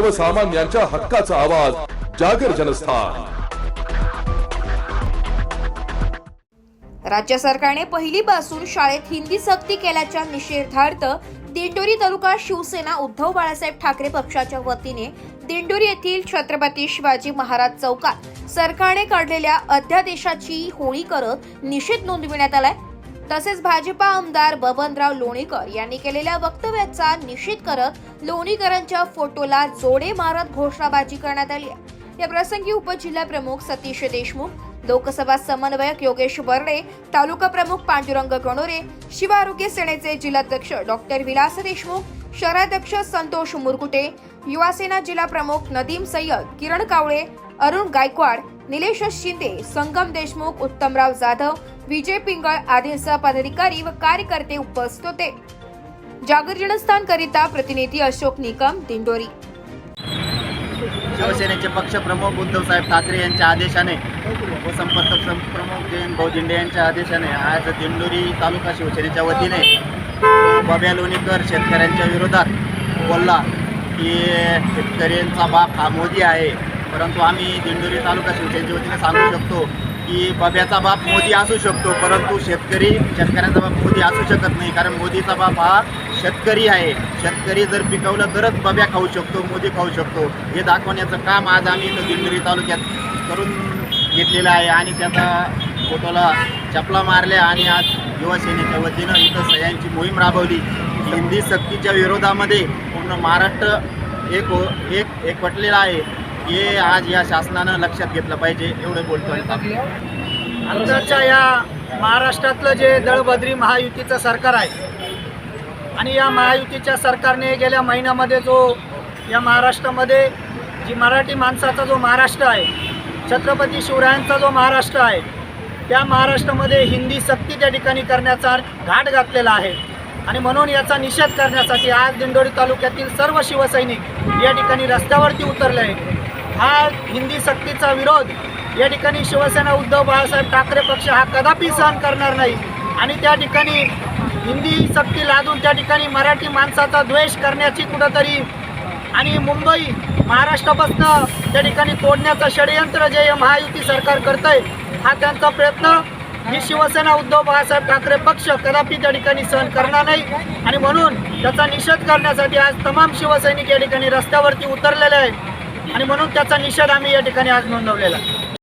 सर्वसामान्यांच्या हक्काचा आवाज जागर जनस्थान. राज्य सरकारने पहिलीपासून शाळेत हिंदी सक्ती केल्याच्या निषेधार्थ दिंडोरी तालुका शिवसेना उद्धव बाळासाहेब ठाकरे पक्षाच्या वतीने दिंडोरी येथील छत्रपती शिवाजी महाराज चौकात सरकारने काढलेल्या अध्यादेशाची होळी करत निषेध नोंदविण्यात आलाय. तसेच भाजपा आमदार बबनराव लोणीकर यांनी केलेल्या वक्तव्याचा निषेध करत लोणीकरांच्या फोटोला जोडे मारत घोषणाबाजी करण्यात आली या प्रसंगी उपजिल्हा प्रमुख सतीश देशमुख लोकसभा समन्वयक योगेश बर्डे तालुका प्रमुख पांडुरंग गणोरे शिव आरोग्य सेनेचे जिल्हाध्यक्ष डॉक्टर विलास देशमुख शहराध्यक्ष संतोष मुरकुटे युवासेना जिल्हा प्रमुख नदीम सय्यद किरण कावळे अरुण गायकवाड निलेश शिंदे संगम देशमुख उत्तमराव जाधव विजय पिंगळ आदींसह पदाधिकारी व कार्यकर्ते उपस्थित होते. जागर जनस्थान करिता प्रतिनिधी अशोक निकम दिंडोरी. शिवसेनेचे पक्षप्रमुख उद्धवसाहेब ठाकरे यांच्या आदेशाने व संपर्क प्रमुख जयंत भाऊ दिंडे यांच्या आदेशाने आज दिंडोरी तालुका शिवसेनेच्या वतीने बब्या लोणीकर शेतकऱ्यांच्या विरोधात बोलला की शेतकऱ्यांचा बाप हा मोदी आहे. परंतु आम्ही दिंडोरी तालुका शिवसेनेच्या वतीने सांगू शकतो की बब्याचा बाप मोदी असू शकतो परंतु शेतकरी शेतकऱ्यांचा बाप मोदी असू शकत नाही. कारण मोदीचा बाप हा शेतकरी आहे. शेतकरी जर पिकवलं तरच बब्या खाऊ शकतो मोदी खाऊ शकतो. हे दाखवण्याचं काम आज आम्ही इथं दिंडोरी तालुक्यात करून घेतलेलं आहे आणि त्याचा फोटोला चपला मारल्या आणि आज युवासेनेच्या वतीनं इथं सह्यांची मोहीम राबवली. हिंदी सक्तीच्या विरोधामध्ये पूर्ण महाराष्ट्र एक हो, एक एकवटलेला आहे. हे आज या शासनानं लक्षात घेतलं पाहिजे एवढं बोलतो आताच्या या महाराष्ट्रातलं जे दळबद्री महायुतीचं सरकार आहे आणि या महायुतीच्या सरकारने गेल्या महिन्यामध्ये जो या महाराष्ट्रामध्ये जी मराठी माणसाचा जो महाराष्ट्र आहे छत्रपती शिवरायांचा जो महाराष्ट्र आहे त्या महाराष्ट्रामध्ये हिंदी सक्ती त्या ठिकाणी करण्याचा घाट घातलेला आहे. आणि म्हणून याचा निषेध करण्यासाठी आज दिंडोरी तालुक्यातील सर्व शिवसैनिक या ठिकाणी रस्त्यावरती उतरले आहेत. हा हिंदी सक्तीचा विरोध. या ठिकाणी शिवसेना उद्धव बाळासाहेब ठाकरे पक्ष हा कदापि सहन करणार नाही. आणि त्या ठिकाणी हिंदी सक्ती लादून त्या ठिकाणी मराठी माणसाचा द्वेष करण्याची कुठंतरी आणि मुंबई महाराष्ट्रापासनं त्या ठिकाणी तोडण्याचं षडयंत्र जे महायुती सरकार करतंय हा त्यांचा प्रयत्न. ही शिवसेना उद्धव बाळासाहेब ठाकरे पक्ष कदापि त्या ठिकाणी सहन करणार नाही. आणि म्हणून त्याचा निषेध करण्यासाठी आज तमाम शिवसैनिक या ठिकाणी रस्त्यावरती उतरलेले आहेत. आणि म्हणून त्याचा निषेध आम्ही या ठिकाणी आज नोंदवलेला आहे.